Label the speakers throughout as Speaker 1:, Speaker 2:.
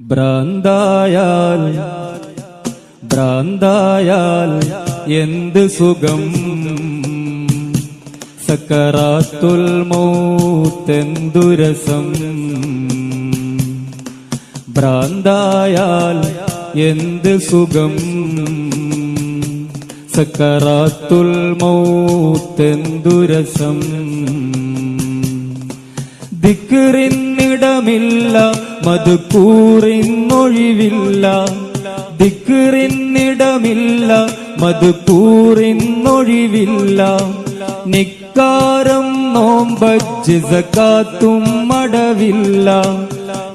Speaker 1: ഭ്രാന്തായാൽ ഭ്രാന്തായാൽ എന്ത് സുഖം? സക്കറാത്തുൽ മൗത്തെന്തുരസം ഭ്രാന്തായാൽ എന്ത് സുഖം? സക്കറാത്തുൽ മൗത്തെന്തുരസം ദിക്കറിന്നിടമില്ല മധുക്കൂറിന്നൊഴിവില്ല ദിക്കറിന്നിടമില്ല മധുക്കൂറിന്നൊഴിവില്ല നിക്കാരം നോമ്പച്ച് സക്കാത്തും മടവില്ല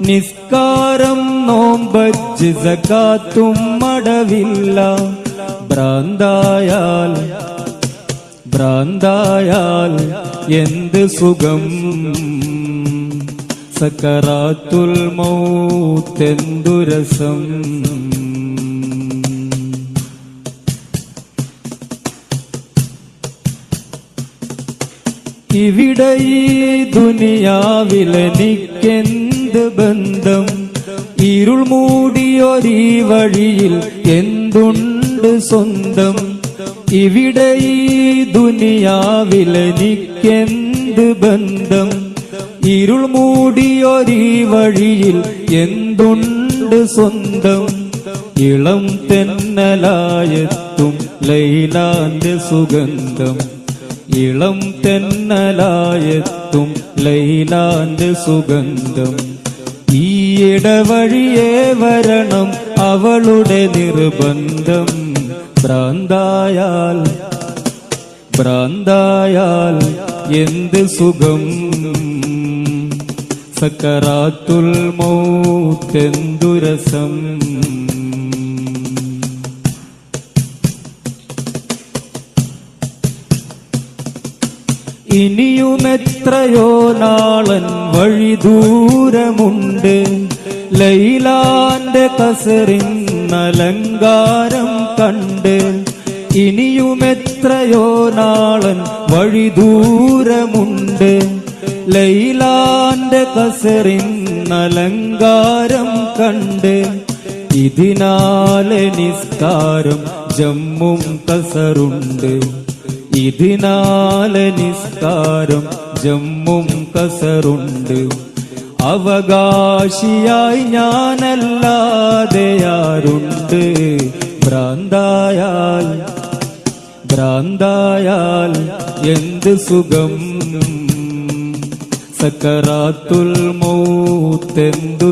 Speaker 1: നിസ്കാരം നോമ്പച്ച് സക്കാത്തും മടവില്ല. ഭ്രാന്തായാൽ ഭ്രാന്തായാൽ എന്ത് സുഖം? സക്കറാത്തുൽ മൗത്തെന്തുരസം? ഇവിടെ ഈ ദുനിയാവിലെനിക്കെന്ത് ബന്ധം? ഇരുൾ മൂടിയൊരീ വഴിയിൽ എന്തുണ്ട് സ്വന്തം? ഇവിടെ ഈ ദുനിയാവിലെനിക്കെന്ത് ബന്ധം? ഇരുൾ മൂടിയൊരീ വഴിയിൽ എന്തുണ്ട് സ്വന്തം? ഇളം തെന്നലായെത്തും ലൈലാന്റെ സുഗന്ധം. ഇളം തെന്നലായെത്തും ലൈലാന്റെ സുഗന്ധം. ഈ ഇടവഴിയെ വരണം അവളുടെ നിർബന്ധം. ഭ്രാന്തായാൽ ഭ്രാന്തായാൽ എന്ത് സുഖം? സക്കറാത്തുൽ മൗത്തെന്തുരസം ഇനിയുമെത്രയോ നാളൻ വഴി ദൂരമുണ്ട്. ലൈലാന്റെ കസറിൻ അലങ്കാരം കണ്ട്. ഇനിയുമെത്രയോ നാളൻ വഴി ദൂരമുണ്ട്. ലൈലാന്റെ കസറിൻ നലങ്കാരം കണ്ട് ഇതിനാലെ നിസ്കാരം ജമ്മും കസറുണ്ട്. ഇതിനാലെ നിസ്കാരം ജമ്മും കസറുണ്ട്. അവകാശിയായി ഞാനല്ലാതെ ആരുണ്ട്? ഭ്രാന്തായാൽ ഭ്രാന്തായാൽ എന്ത് സുഖം? സക്കറാത്തുൽ മൗത്തെന്തു